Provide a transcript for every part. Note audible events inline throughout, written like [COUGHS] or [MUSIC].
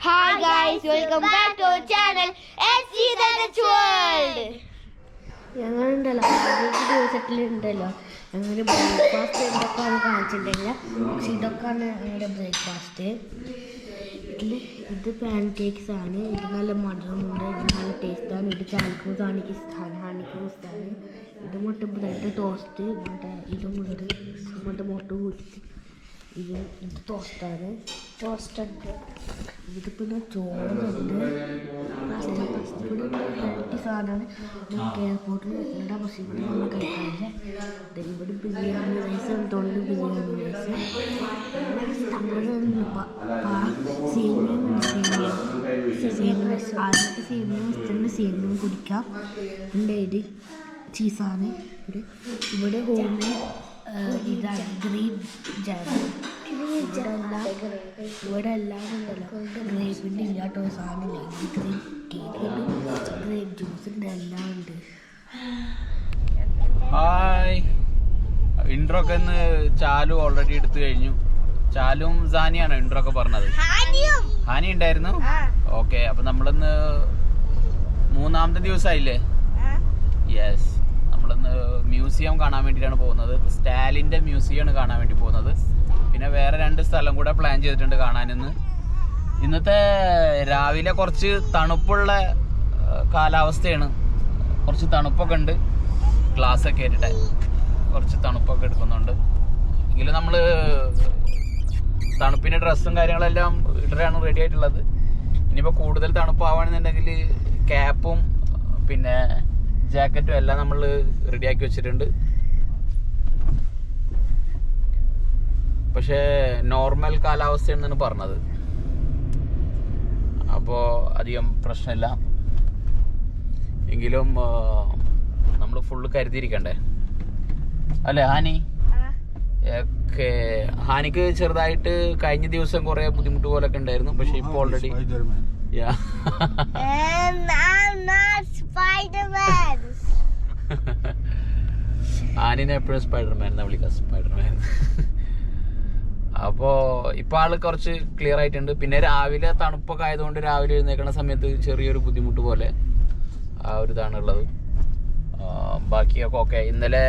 Hi guys, welcome back to our channel SG Dance World. ഞങ്ങളുണ്ടല്ലോ. ദിവസത്തിലുണ്ടല്ലോ ഞങ്ങൾ breakfast എന്തൊക്കെയാണ് കാണിച്ചിട്ടുണ്ടെങ്കിൽ പക്ഷെ ഇതൊക്കെയാണ് ഞങ്ങളുടെ ബ്രേക്ക്ഫാസ്റ്റ് ഇതിൽ ഇത് പാൻ കേക്ക്സ് ആണ്. ഇത് നല്ല മധുരമുണ്ട്. ഇത് നല്ല ടേസ്റ്റാണ് ഇത് സ്ഥാനം ഹാനിക്കും സ്ഥാനം ഇത് മുട്ട ബ്രെഡ് ടോസ്റ്റ് മറ്റേ ഇതും ഉണ്ട്. മറ്റേ മുട്ട പൊരിച്ച് ഇത് ഇത് ടോസ്റ്റാണ് ടോസ്റ്റ് ഉണ്ട് ഇത് പിന്നെ ചോറുണ്ട് സാധനമാണ്. നമുക്ക് എയർപോർട്ടിൽ ഇവിടെ നമ്മൾ കഴിക്കാറില്ല ഇവിടെ ബിരിയാണി റൈസ് തൊണ്ട് ബിരിയാണി റൈസ് ആദ്യത്തെ സേമിയ ഇഷ്ടമുള്ള സേമിയ കുടിക്കാം. ഉണ്ട് ഇത്. ചീസാണ്. ഇവിടെ ഇവിടെ ഹോമിൽ ഇതാണ് ഗ്രീൻ ജാം ഇവിടെ എല്ലാം ഉണ്ടല്ലോ. ഗ്രേപ്പിന്റെ ഇല്ലാട്ടോ സാധനമില്ല. ഗ്രേപ്പ് കേക്ക് ഉണ്ട് ഗ്രേപ്പ് ജ്യൂസ് ഉണ്ട് എല്ലാം ഉണ്ട്. ഹായ്. ഇൻട്രോ ഒക്കെ ഇന്ന് ചാലു ഓൾറെഡി എടുത്തു കഴിഞ്ഞു. ചാലും സാനിയാണ് ഇൻട്രോ ഒക്കെ പറഞ്ഞത്. ഹാനി ഉണ്ടായിരുന്നു? ഓക്കെ അപ്പൊ നമ്മളിന്ന് മൂന്നാമത്തെ ദിവസമായില്ലേ? യെസ് നമ്മളിന്ന് മ്യൂസിയം കാണാൻ വേണ്ടിയിട്ടാണ് പോകുന്നത്. സ്റ്റാലിന്റെ മ്യൂസിയമാണ് കാണാൻ വേണ്ടി പോകുന്നത്. പിന്നെ വേറെ രണ്ട് സ്ഥലം കൂടെ പ്ലാൻ ചെയ്തിട്ടുണ്ട് കാണാനെന്ന്. ഇന്നത്തെ രാവിലെ കുറച്ച് തണുപ്പുള്ള കാലാവസ്ഥയാണ്. കുറച്ച് തണുപ്പൊക്കെ ഉണ്ട്. ഗ്ലാസ് ഒക്കെ ഇട്ടിട്ട് കുറച്ച് തണുപ്പൊക്കെ എടുക്കുന്നുണ്ട്. എങ്കിലും നമ്മൾ തണുപ്പിന്റെ ഡ്രസ്സും കാര്യങ്ങളെല്ലാം ഇടറാണ് റെഡി ആയിട്ടുള്ളത്. ഇനിയിപ്പോൾ കൂടുതൽ തണുപ്പാവുകയാണെന്നുണ്ടെങ്കിൽ ക്യാപ്പും പിന്നെ ജാക്കറ്റും എല്ലാം നമ്മൾ റെഡിയാക്കി വെച്ചിട്ടുണ്ട് പക്ഷേ നോർമൽ കാലാവസ്ഥയാണെന്നാണ് പറഞ്ഞത് അപ്പോൾ അധികം പ്രശ്നമില്ല എങ്കിലും നമ്മൾ ഫുള്ള് കരുതിയിരിക്കണ്ടേ അല്ലേ ഹാനി ഒക്കെ ഹാനിക്ക് ചെറുതായിട്ട് കഴിഞ്ഞ ദിവസം കുറെ ബുദ്ധിമുട്ട് പോലൊക്കെ ഉണ്ടായിരുന്നു പക്ഷെ ഇപ്പോൾ already And I'm not Spider-Man. [LAUGHS] ആനിനെ എപ്പോഴും സ്പൈഡർമാൻ എന്നാ വിളിക്കുക സ്പൈഡർമാൻ അപ്പോ ഇപ്പൊ ആൾ കുറച്ച് ക്ലിയർ ആയിട്ടുണ്ട്. പിന്നെ രാവിലെ തണുപ്പൊക്കെ ആയതുകൊണ്ട് രാവിലെ എഴുന്നേക്കുന്ന സമയത്ത് ചെറിയൊരു ബുദ്ധിമുട്ട് പോലെ ആ ഒരു ഇതാണ് ഉള്ളത്. ബാക്കിയൊക്കെ ഓക്കെ ഇന്നലെ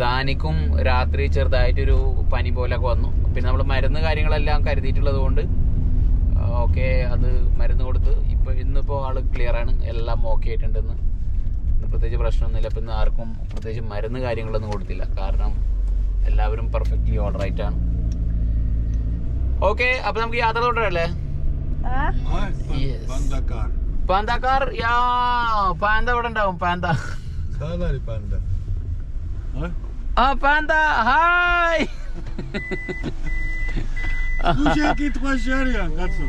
സാനിക്കും രാത്രി ചെറുതായിട്ടൊരു പനി പോലെയൊക്കെ വന്നു. പിന്നെ നമ്മൾ മരുന്ന് കാര്യങ്ങളെല്ലാം കരുതിയിട്ടുള്ളത് കൊണ്ട് ഓക്കെ അത് മരുന്ന് കൊടുത്ത് ഇപ്പോൾ ഇന്നിപ്പോൾ ആൾ ക്ലിയർ ആണ്. എല്ലാം ഓക്കെ ആയിട്ടുണ്ടെന്ന്. പ്രത്യേകിച്ച് പ്രശ്നമൊന്നുമില്ല. ഇപ്പം ഇന്ന് ആർക്കും പ്രത്യേകിച്ച് മരുന്ന് കാര്യങ്ങളൊന്നും കൊടുത്തില്ല. കാരണം എല്ലാവരും പെർഫെക്റ്റ്ലി ഓർഡർ ആയിട്ടാണ് ഓക്കെ അപ്പൊ നമുക്ക് യാത്ര തുടരല്ലേ Yes. Pandakar. പാന്തക്കാർ യാ പാന്ത ഇവിടെ ഉണ്ടാവും? Panta. Sana di panda. Huh? ആ panda hi. Sharia, Gatso.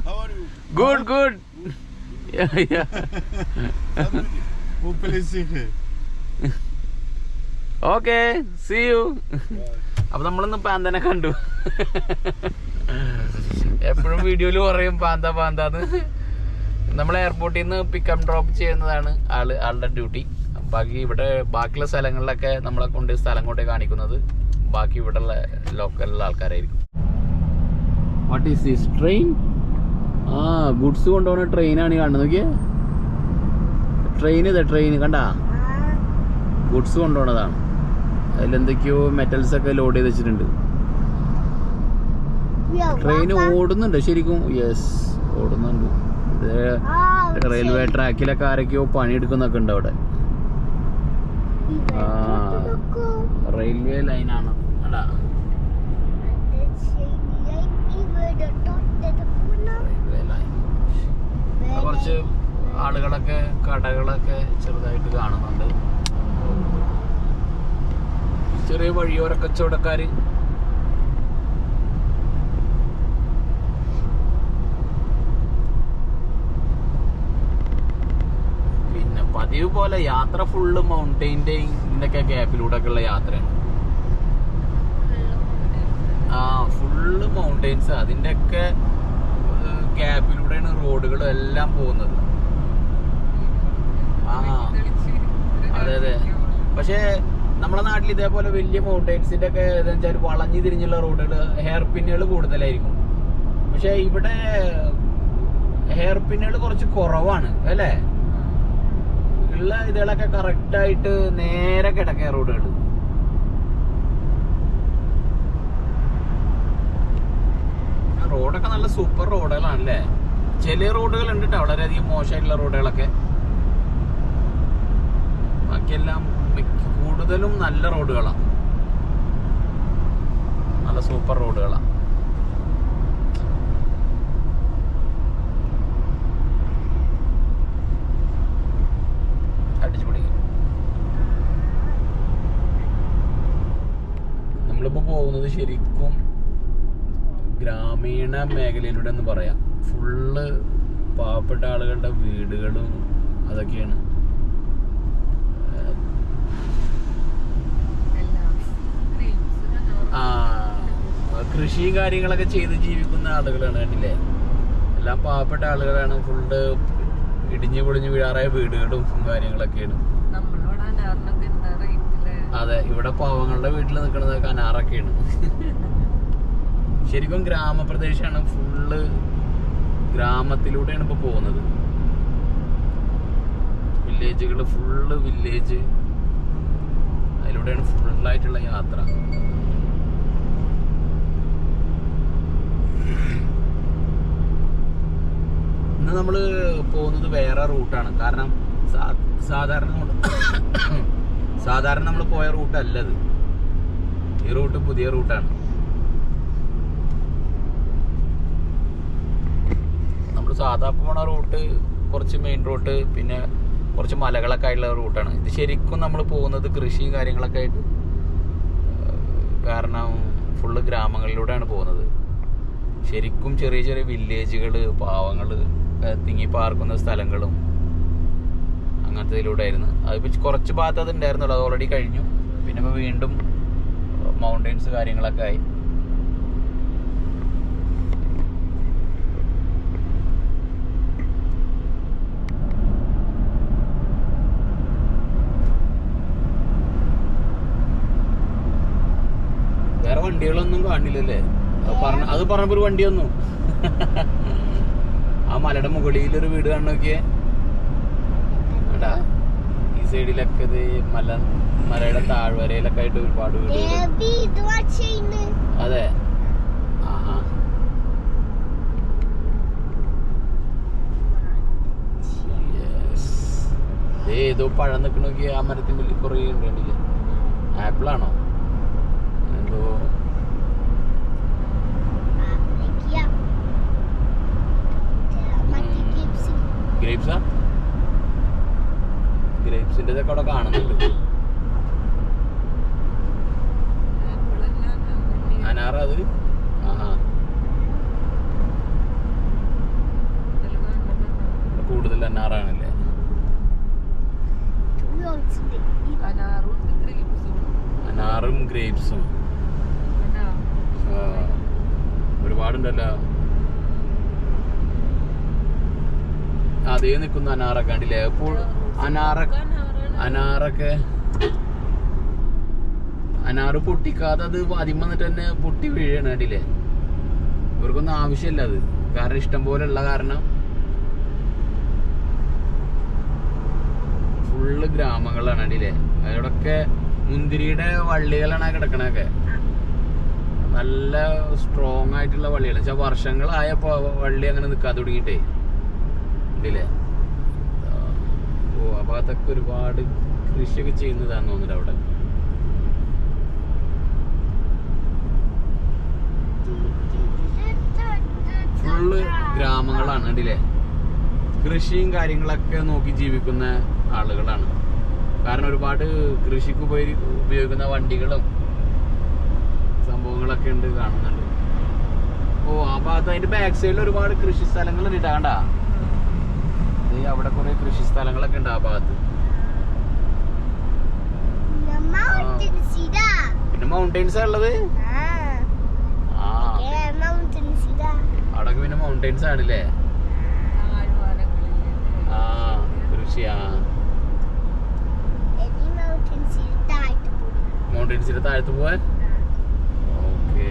How are you? Good good Un plaisir. Okay see you അപ്പൊ നമ്മളിന്ന് പാന്തനെ കണ്ടു എപ്പോഴും വീഡിയോയിൽ പറയും പാന്ത പാന്താന്ന് നമ്മൾ എയർപോർട്ടിൽ നിന്ന് പിക്കപ്പ് ഡ്രോപ്പ് ചെയ്യുന്നതാണ് ആൾ ആളുടെ ഡ്യൂട്ടി ബാക്കി ഇവിടെ ബാക്കിയുള്ള സ്ഥലങ്ങളിലൊക്കെ നമ്മളെ കൊണ്ട് സ്ഥലം കൊണ്ട് കാണിക്കുന്നത് ബാക്കി ഇവിടെയുള്ള ലോക്കലുള്ള ആൾക്കാരായിരിക്കും വാട്ട് ഈസ് ദിസ് ട്രെയിൻ ആ ഗുഡ്സ് കൊണ്ടുപോകുന്ന ട്രെയിനാണ് കാണുന്നത്. നോക്കിയേ. ട്രെയിൻ ഇതാ ട്രെയിൻ കണ്ടാ? ഗുഡ്സ് കൊണ്ടുപോണതാണ് അതിലെന്തൊക്കെയോ മെറ്റൽസ് ഒക്കെ ലോഡ് ചെയ്ത് വെച്ചിട്ടുണ്ട്. ട്രെയിൻ ഓടുന്നുണ്ട് ശരിക്കും. യെസ് ഓടുന്നുണ്ട്. ഇത് റെയിൽവേ ട്രാക്കിലൊക്കെ ആരൊക്കെയോ പണിയെടുക്കുന്നൊക്കെ ഉണ്ട് അവിടെ. റെയിൽവേ ലൈനാണ് അടാ റെയിൽവേ ലൈൻ കുറച്ച് ആളുകളൊക്കെ കടകളൊക്കെ ചെറുതായിട്ട് കാണുന്നുണ്ട്. ചെറിയ വഴിയോര കച്ചവടക്കാര്. പിന്നെ പതിവ് പോലെ യാത്ര ഫുള്ള് മൗണ്ടൈന്റെ ഇതിന്റെയൊക്കെ ഗ്യാപ്പിലൂടെ ഒക്കെ ഉള്ള യാത്രയാണ് ആ ഫുള്ള് മൗണ്ടൈൻസ് അതിന്റെയൊക്കെ ഗ്യാപ്പിലൂടെയാണ് റോഡുകളും എല്ലാം പോകുന്നത്. ആ അതെ അതെ പക്ഷേ നമ്മുടെ നാട്ടിൽ ഇതേപോലെ വലിയ മൗണ്ടൈൻസിന്റെ ഒക്കെ എന്താ വെച്ചാൽ വളഞ്ഞു തിരിഞ്ഞുള്ള റോഡുകൾ ഹെയർ പിന്നുകൾ കൂടുതലായിരിക്കും. പക്ഷെ ഇവിടെ ഹെയർ പിന്നുകൾ കുറച്ച് കുറവാണ് അല്ലേ? ഉള്ള ഇതുകളൊക്കെ കറക്റ്റായിട്ട് നേരെ കിടക്കുക റോഡുകൾ റോഡൊക്കെ നല്ല സൂപ്പർ റോഡുകളാണല്ലേ? ചില റോഡുകൾ ഉണ്ട് വളരെയധികം മോശമായിട്ടുള്ള റോഡുകളൊക്കെ. ബാക്കിയെല്ലാം കൂടുതലും നല്ല റോഡുകളാണ് നല്ല സൂപ്പർ റോഡുകളാണ് ശരിക്കും ഗ്രാമീണ മേഖലയിലൂടെ എന്ന് പറയാം. ഫുള്ള് പാവപ്പെട്ട ആളുകളുടെ വീടുകളും അതൊക്കെയാണ്. ആ കൃഷിയും കാര്യങ്ങളൊക്കെ ചെയ്ത് ജീവിക്കുന്ന ആളുകളാണ് കണ്ടില്ലേ? എല്ലാം പാവപ്പെട്ട ആളുകളാണ്. ഫുള്ള് ഇടിഞ്ഞു പൊളിഞ്ഞു വീഴാറായ വീടുകളും കാര്യങ്ങളൊക്കെയാണ്. അതെ ഇവിടെ പാവങ്ങളുടെ വീട്ടിൽ നിൽക്കുന്നത് കനാറൊക്കെയാണ് ശരിക്കും ഗ്രാമപ്രദേശമാണ് ഫുള്ള് ഗ്രാമത്തിലൂടെയാണ് ഇപ്പൊ പോകുന്നത്. വില്ലേജുകൾ ഫുള്ള് വില്ലേജ് അതിലൂടെയാണ് ഫുള്ളായിട്ടുള്ള യാത്ര. ഇന്ന് നമ്മൾ പോകുന്നത് വേറെ റൂട്ടാണ്. കാരണം സാധാരണ [COUGHS] സാധാരണ നമ്മൾ പോയ റൂട്ടല്ലത് ഈ റൂട്ട് പുതിയ റൂട്ടാണ്. നമ്മൾ സാധാ പോണ റൂട്ട് കുറച്ച് മെയിൻ റൂട്ട് പിന്നെ കുറച്ച് മലകളൊക്കെ ആയിട്ടുള്ള റൂട്ടാണ്. ഇത് ശരിക്കും നമ്മൾ പോകുന്നത് കൃഷിയും കാര്യങ്ങളൊക്കെ ആയിട്ട് കാരണം ഫുള്ള് ഗ്രാമങ്ങളിലൂടെയാണ് പോകുന്നത്. ശരിക്കും ചെറിയ ചെറിയ വില്ലേജുകൾ പാവങ്ങൾ തിങ്ങി പാർക്കുന്ന സ്ഥലങ്ങളും അങ്ങനത്തെ ഇതിലൂടെ അതിപ്പോൾ കുറച്ച് ഭാഗത്ത് അത് ഉണ്ടായിരുന്നുള്ളൂ. അത് ഓൾറെഡി കഴിഞ്ഞു. പിന്നെ വീണ്ടും മൗണ്ടെയിൻസ് കാര്യങ്ങളൊക്കെ ആയി വേറെ വണ്ടികളൊന്നും കാണില്ലല്ലേ? പറഞ്ഞ അത് പറഞ്ഞപ്പോ ഒരു വണ്ടി വന്നു. [LAUGHS] ആ മലയുടെ മുകളിൽ ഒരു വീട് കാണു നോക്കിയേ. ഈ സൈഡിലൊക്കെ ഇത് മല മലയുടെ താഴ്വരയിലൊക്കെ ആയിട്ട് ഒരുപാട് വീടുകൾ. അതെ. ആഹാ. ഏതോ പഴം നിക്കണോക്കി ആ മരത്തിന്റെ ഉള്ളിൽ കുറേ ഉണ്ട് കണ്ടില്ലേ? ആപ്പിൾ ആണോ എന്തോ ആപ്ലിക്ക മറ്റേ കിപ്സ് ഗ്രേപ്സാ ഗ്രേപ്സിന്റെ ഇതൊക്കെ അവിടെ കാണുന്നുണ്ട്. അനാറ അത്? ആഹാ. കൂടുതൽ അനാറാണല്ലേ? അനാറും ഗ്രേപ്സും ഒരുപാടുണ്ടല്ലോ. അതേ നിൽക്കുന്ന അനാറൊക്കെ കണ്ടില്ലേ? അപ്പോൾ അനാറ അനാറൊക്കെ അനാറ് പൊട്ടിക്കാതെ അത് ആദ്യം തന്നെ പൊട്ടി വീഴാണ് കണ്ടില്ലേ? ഇവർക്കൊന്നും ആവശ്യമില്ല അത്. കാരണം ഇഷ്ടം പോലെ ഉള്ള കാരണം ഫുള്ള് ഗ്രാമങ്ങളാണ് കണ്ടില്ലേ? അതിലൂടെ മുന്തിരിയുടെ വള്ളികളാണ് കിടക്കണൊക്കെ നല്ല സ്ട്രോങ് ആയിട്ടുള്ള വള്ളികൾ വെച്ചാൽ വർഷങ്ങളായപ്പോ വള്ളി അങ്ങനെ നിൽക്കാൻ തുടങ്ങിയിട്ടേ. ഉണ്ടല്ലേ ഓ ആ ഭാഗത്തൊക്കെ ഒരുപാട് കൃഷിയൊക്കെ ചെയ്യുന്നതാന്ന് തോന്നുന്നുണ്ട് അവിടെ. ഫുള്ള് ഗ്രാമങ്ങളാണ് അല്ലേ കൃഷിയും കാര്യങ്ങളൊക്കെ നോക്കി ജീവിക്കുന്ന ആളുകളാണ്. കാരണം ഒരുപാട് കൃഷിക്ക് ഉപയോഗി ഉപയോഗിക്കുന്ന വണ്ടികളും സംഭവങ്ങളൊക്കെ ഉണ്ട് കാണുന്നുണ്ട്. ഓ ആ ഭാഗത്ത് അതിന്റെ ബാക്ക് സൈഡിൽ ഒരുപാട് കൃഷി സ്ഥലങ്ങൾ ഇടാണ്ട? അവിടെ കുറെ കൃഷി സ്ഥലങ്ങളൊക്കെ ഉണ്ട് ആ ഭാഗത്ത്. പിന്നെ മൗണ്ടൈൻസ് ഉള്ളത് അവിടെ പിന്നെ മൗണ്ടൈൻസ് ആണല്ലേ? ആ കൃഷിയാ എനി മൗണ്ടൻസ് ഇതായിട്ട് പോയി. മൗണ്ടെയിൻസിന്റെ താഴത്ത് പോവാൻ ഓക്കേ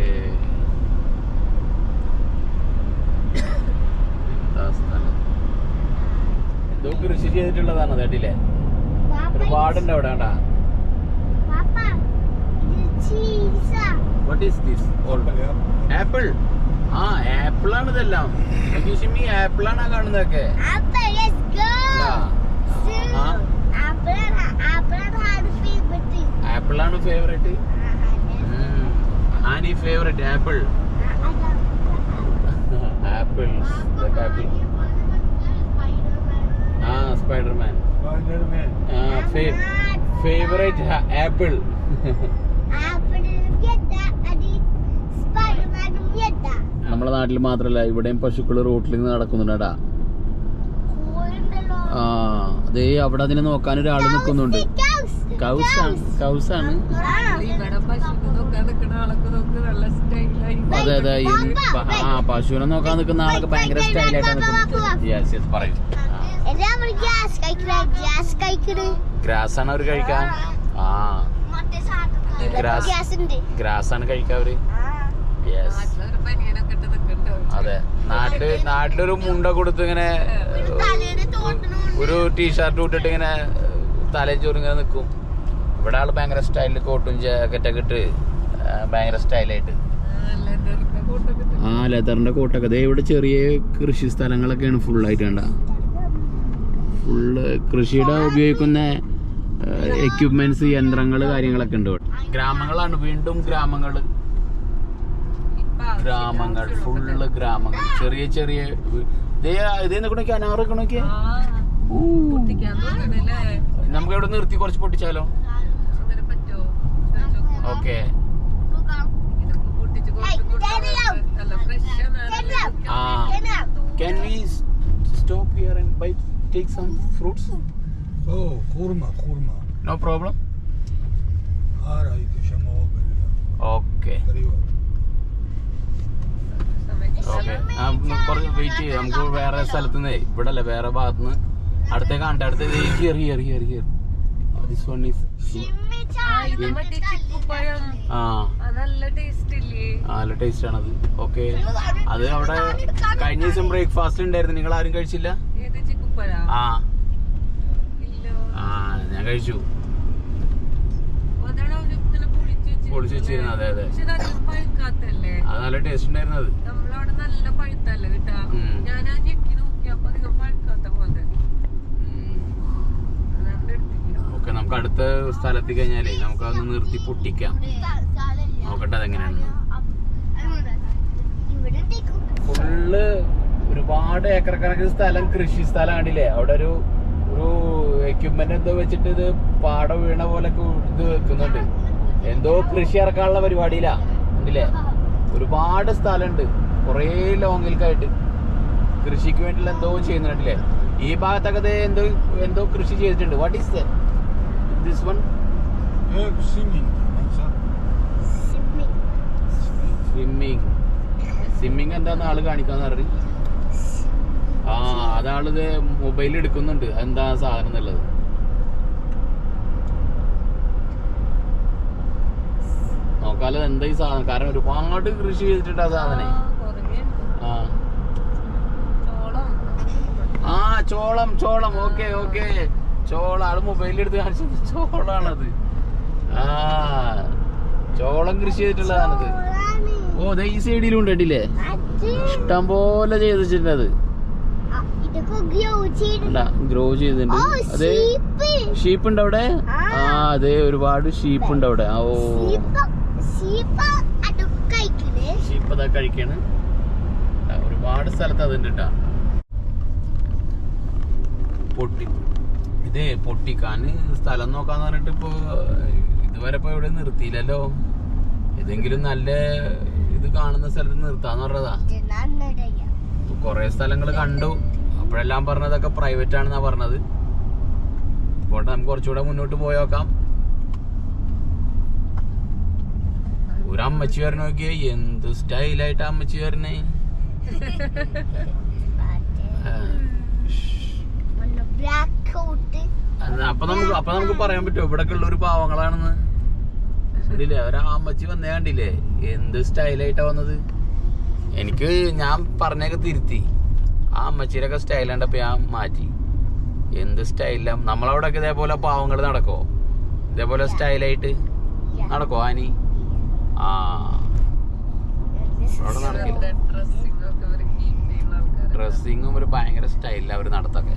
എന്താ സ്ഥലം കൃഷി ചെയ്തിട്ടുള്ളതാണ് കേട്ടില്ലേ ഒരുപാടുണ്ട് അവിടെ കണ്ടാ ഇത് വാട്ട് ഈസ് ദിസ് ആപ്പിൾ ആ ആപ്പിൾ ആണ് ഇതെല്ലാം ഈ ആപ്പിൾ ആണ് കാണുന്നതൊക്കെ. ആപ്പിൾ ആണ് favourite. Any favourite apple apples apple ആ സ്പൈഡർമാൻ Spider-Man. Favourite apple. നമ്മുടെ നാട്ടിൽ മാത്രല്ല ഇവിടെയും പശുക്കൾ റോട്ടിൽ നടക്കുന്നുണ്ടാ കോഴിയുണ്ടല്ലോ. ആ അതേ അവിടെ അതിനെ നോക്കാൻ ഒരാൾ നിൽക്കുന്നുണ്ട് കൗസാണ് കൗസ് ആണ് കൗസ് ആണ് ആ. ഇവിടെ പശുക്ക് നോക്കാൻ നിൽക്കുന്ന ആളൊക്കെ നോക്ക് നല്ല സ്റ്റൈലായി അതെ അതെ ആ പശുവിനെ നോക്കാൻ നിൽക്കുന്ന ആളൊക്കെ ഭയങ്കര സ്റ്റൈലായിട്ടാണ് നിൽക്കുന്നത് യെസ് യെസ് പറയൂ ഗ്രാസ് ആണ് അവർ കഴിക്കാൻ ആ. മറ്റേ സാധനം Grass. ഉണ്ട് ഗ്രാസ് ആണ് കഴിക്കാൻ അവർ? യെസ് അതെ. നാട്ടിൽ നാട്ടിലൊരു മുണ്ട കൊടുത്ത് ഇങ്ങനെ ഒരു ടീഷർട്ട് ഇട്ടിട്ട് ഇങ്ങനെ തലയും ചോറും ഇങ്ങനെ നിൽക്കും ഇവിടെ ആൾ ഭയങ്കര സ്റ്റൈലിൽ കോട്ടും ജാക്കറ്റൊക്കെ ഇട്ട് ആ, ഭയങ്കര സ്റ്റൈലായിട്ട്. ആ ലെതറിന്റെ കോട്ടൊക്കെ ദേ ഇവിടെ ചെറിയ കൃഷി സ്ഥലങ്ങളൊക്കെയാണ് ഫുള്ളായിട്ട് കണ്ട. ഫുള്ള് കൃഷിയുടെ ഉപയോഗിക്കുന്ന എക്യുപ്മെന്റ്സ് യന്ത്രങ്ങൾ കാര്യങ്ങളൊക്കെ ഉണ്ട് ഗ്രാമങ്ങളാണ്. വീണ്ടും ഗ്രാമങ്ങൾ ഗ്രാമങ്ങൾ. ഫുള്ള് ഗ്രാമങ്ങൾ. ചെറിയ ചെറിയ ഇതേ നോക്കണോക്കി അനാറ് തോന്നണല്ലേ? നമുക്ക് എവിടെ നിർത്തി കുറച്ച് പൊട്ടിച്ചാലോ. ഓക്കെ. ആ. Can we stop here and buy take some fruits? Oh, kurma, kurma. No problem. All right, okay okay കുറച്ച് വെയിറ്റ് ചെയ്യാം. നമുക്ക് വേറെ സ്ഥലത്തു നിന്നേ ഇവിടെ അല്ലേ വേറെ ഭാഗത്തു നിന്ന് അടുത്ത കാണട്ടെ അടുത്ത here here here here this one is ആ. നല്ല ടേസ്റ്റ് ആണത്. ഓക്കെ അത് അവിടെ കഴിഞ്ഞ ദിവസം ബ്രേക്ക്ഫാസ്റ്റ് ഉണ്ടായിരുന്നു. നിങ്ങൾ ആരും കഴിച്ചില്ല? ആ. ആ ഞാൻ കഴിച്ചു. പൊളിച്ച് വെച്ചിരുന്നത്, അതെ, അതെ. അത് നല്ല ടേസ്റ്റ് ഉണ്ടായിരുന്നു അത് നല്ല പഴുത്തല്ലേ കിട്ടാ? ഞാൻ ആ ഞെക്കി നോക്കിയപ്പോ അധികം പഴുക്കാത്ത പോലെ. ഓക്കെ നമുക്ക് അടുത്ത സ്ഥലത്ത് കഴിഞ്ഞാലേ നമുക്ക് അതൊന്ന് നിർത്തി പൊട്ടിക്കാം. നോക്കട്ടെ അതെങ്ങനെയാണ്. ഇവിടെ ഫുള്ള് ഒരുപാട് ഏക്കർ കണക്കിന് സ്ഥലം കൃഷി സ്ഥലമാണില്ലേ? അവിടെ ഒരു ഒരു എക്യുപ്മെന്റ് എന്തോ വെച്ചിട്ട് ഇത് പാടം വീണ പോലെ ഇത് വെക്കുന്നുണ്ട്. എന്തോ കൃഷി ഇറക്കാനുള്ള പരിപാടിയിലാ ഒരുപാട് സ്ഥലമുണ്ട്. കുറേ ലോങ്ങിൽക്കായിട്ട് കൃഷിക്ക് വേണ്ടിയുള്ള എന്തോ ചെയ്യുന്നുണ്ടല്ലേ? ഈ ഭാഗത്തൊക്കെ എന്തോ എന്തോ കൃഷി ചെയ്തിട്ടുണ്ട്. What is this one swimming swimming എന്താന്ന് ആൾ കാണിക്കാന്ന് പറഞ്ഞു. ആ അതാളിത് മൊബൈൽ എടുക്കുന്നുണ്ട്. എന്താ സാധനം എന്നുള്ളത്? നോക്കാലോ എന്താ ഈ സാധനം? കാരണം ഒരുപാട് കൃഷി ചെയ്തിട്ടുണ്ട് ആ സാധനം. ആ, ചോളം ആ. ചോളം ചോളം. Okay okay. ചോളം. ആൾ മൊബൈലിൽ എടുത്ത് കാണിച്ചത് ചോളാണത്. ആ ചോളം കൃഷി ചെയ്തിട്ടുള്ളതാണത്. ഓ ദേ ഈ സൈഡിലും ഉണ്ട് കേട്ടില്ലേ ഇഷ്ടം പോലെ ചെയ്തിട്ടുണ്ടത്. അത് ഗ്രോ ചെയ്തിട്ടുണ്ട്. അതെ. ഷീപ്പ് ഉണ്ട് അവിടെ? ആ. അതെ ഒരുപാട് ഷീപ്പ് ഉണ്ട് അവിടെ ഓ. ഷീപ്പ് അതാ കഴിക്കാണ്. ഒരുപാട് സ്ഥലത്ത് അതുണ്ട് കേട്ടാ പൊട്ടി. ഇതേ പൊട്ടിക്കാന് സ്ഥലം നോക്കാന്ന് പറഞ്ഞിട്ട് ഇപ്പൊ ഇതുവരെ ഇപ്പൊ ഇവിടെ നിർത്തിയില്ലല്ലോ. ഏതെങ്കിലും നല്ല ഇത് കാണുന്ന സ്ഥലത്ത് നിർത്താന്ന് പറഞ്ഞതാ. കൊറേ സ്ഥലങ്ങൾ കുറെ സ്ഥലങ്ങൾ കണ്ടു. അപ്പോഴെല്ലാം പറഞ്ഞതൊക്കെ പ്രൈവറ്റ് ആണെന്നാ പറഞ്ഞത്. പോട്ടെ നമുക്ക് കുറച്ചുകൂടെ മുന്നോട്ട് പോയി നോക്കാം. ഒരു അമ്മച്ചി വരണ നോക്കിയേ എന്ത് സ്റ്റൈലായിട്ട് അമ്മച്ചി വരണേ? അപ്പൊ നമുക്ക് അപ്പൊ നമുക്ക് പറയാൻ പറ്റുമോ? ഇവിടെ ഉള്ള ഒരു പാവങ്ങളാണെന്ന്. ശരിയില്ലേ ഒരു അമ്മച്ചി വന്നേ കണ്ടില്ലേ? എന്ത് സ്റ്റൈലായിട്ടാ വന്നത്? എനിക്ക് ഞാൻ പറഞ്ഞൊക്കെ തിരുത്തി. ആ അമ്മച്ചിയുടെ ഒക്കെ സ്റ്റൈൽ കണ്ടപ്പോ ഞാൻ മാറ്റി. എന്ത് സ്റ്റൈലാ നമ്മളവിടെ ഒക്കെ ഇതേപോലെ പാവങ്ങൾ നടക്കോ ഇതേപോലെ സ്റ്റൈലായിട്ട് നടക്കോ ആനി? ആ. അവിടെ നടക്കില്ല. ഡ്രസ്സിങ്ങും ഒരു ഭയങ്കര സ്റ്റൈലില്ല അവർ നടത്തൊക്കെ.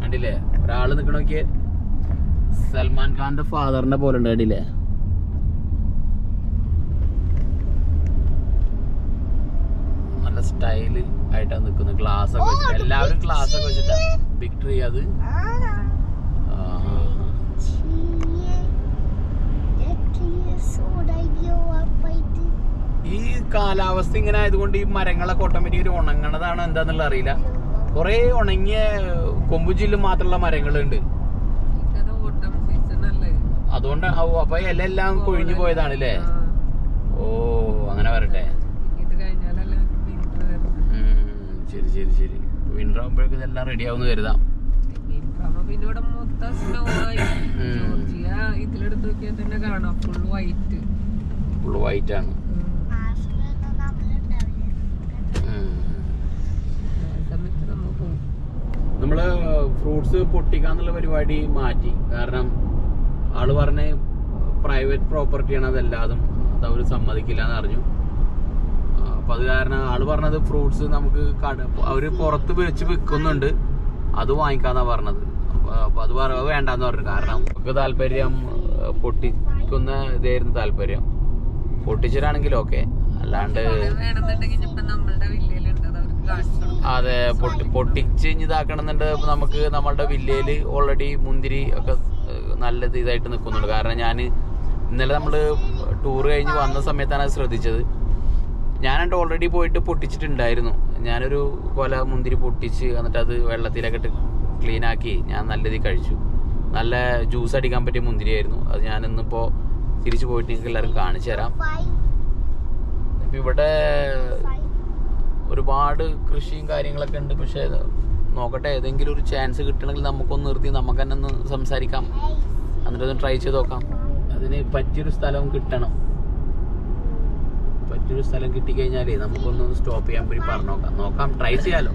കണ്ടില്ലേ? ഒരാൾ നിക്കണോക്കിയ സൽമാൻ ഖാന്റെ ഫാദറിന്റെ പോലെ ഉണ്ട് കണ്ടില്ലേ? നല്ല സ്റ്റൈൽ ആയിട്ടാണ് നിൽക്കുന്നത്. ഗ്ലാസ് ഒക്കെ വെച്ചിട്ട്. എല്ലാവരും ഗ്ലാസ് ഒക്കെ വെച്ചിട്ടാണ് ബിഗ് ട്രീ അത്. ഈ കാലാവസ്ഥ ഇങ്ങനെ ആയതുകൊണ്ട് ഈ മരങ്ങളൊക്കെ ഓട്ടോമാറ്റിക് ഒരു ഉണങ്ങണതാണ് എന്താന്നുള്ള അറിയില്ല. കുറെ ഉണങ്ങിയ കൊമ്പുചില്ലും മാത്രമുള്ള മരങ്ങളുണ്ട്. ഇത് ഓട്ടം സീസൺ അല്ലേ? അതുകൊണ്ട്. അപ്പൊ ഇല എല്ലാം കൊഴിഞ്ഞു പോയതാണ് അല്ലേ ഇതെല്ലാം റെഡി ആവുമെന്ന് കരുതാം. ഇവിടെ മൊത്തം സ്നോ ആയി. ഉം. ജോർജിയ ഇതിലെടുത്ത് നോക്കിയാൽ തന്നെ കാണാം. ഫുൾ വൈറ്റ് ഫുൾ വൈറ്റ് ആണ്. നമ്മൾ ഫ്രൂട്ട്സ് പൊട്ടിക്കാന്നുള്ള പരിപാടി മാറ്റി. കാരണം ആൾ പറഞ്ഞ പ്രൈവറ്റ് പ്രോപ്പർട്ടിയാണ് അതെല്ലാതും. അത് അവർ സമ്മതിക്കില്ല എന്ന് അറിഞ്ഞു. ആ, അപ്പൊ അത് കാരണം ആൾ പറഞ്ഞത് ഫ്രൂട്ട്സ് നമുക്ക് അവർ പുറത്ത് വെച്ച് വിൽക്കുന്നുണ്ട് അത് വാങ്ങിക്കാന്നാ പറഞ്ഞത്. അപ്പൊ അത് പറ വേണ്ടെന്ന് പറഞ്ഞു. കാരണം നമുക്ക് താല്പര്യം പൊട്ടിക്കുന്ന ഇതായിരുന്നു താല്പര്യം. പൊട്ടിച്ചിട്ടാണെങ്കിലും ഓക്കെ. അല്ലാണ്ട് അതെ പൊട്ടി പൊട്ടിച്ച് ഇതാക്കണമെന്നുണ്ട്. നമുക്ക് നമ്മളുടെ വില്ലയിൽ ഓൾറെഡി മുന്തിരി ഒക്കെ നല്ലത് ഇതായിട്ട് നിൽക്കുന്നുണ്ട്. കാരണം ഞാൻ ഇന്നലെ നമ്മൾ ടൂർ കഴിഞ്ഞ് വന്ന സമയത്താണ് ശ്രദ്ധിച്ചത്. ഞാനുണ്ട് ഓൾറെഡി പോയിട്ട് പൊട്ടിച്ചിട്ടുണ്ടായിരുന്നു. ഞാനൊരു കൊല മുന്തിരി പൊട്ടിച്ച് എന്നിട്ട് അത് വെള്ളത്തിലൊക്കെ ഇട്ട് ക്ലീനാക്കി ഞാൻ നല്ല രീതിയിൽ കഴിച്ചു. നല്ല ജ്യൂസ് അടിക്കാൻ പറ്റിയ മുന്തിരിയായിരുന്നു. അത് ഞാൻ ഇന്നിപ്പോൾ തിരിച്ചു പോയിട്ട് നിങ്ങൾക്ക് എല്ലാവർക്കും കാണിച്ചു തരാം. ഇപ്പം ഇവിടെ ഒരുപാട് കൃഷിയും കാര്യങ്ങളൊക്കെ ഉണ്ട്. പക്ഷേ നോക്കട്ടെ ഏതെങ്കിലും ഒരു ചാൻസ് കിട്ടണമെങ്കിൽ നമുക്കൊന്ന് നിർത്തി നമുക്ക് തന്നെ ഒന്ന് സംസാരിക്കാം. എന്നിട്ടൊന്ന് ട്രൈ ചെയ്ത് നോക്കാം. അതിന് പറ്റിയൊരു സ്ഥലവും കിട്ടണം. പറ്റിയൊരു സ്ഥലം കിട്ടിക്കഴിഞ്ഞാലേ നമുക്കൊന്ന് സ്റ്റോപ്പ് ചെയ്യാൻ വേണ്ടി പറഞ്ഞു നോക്കാം നോക്കാം ട്രൈ ചെയ്യാലോ?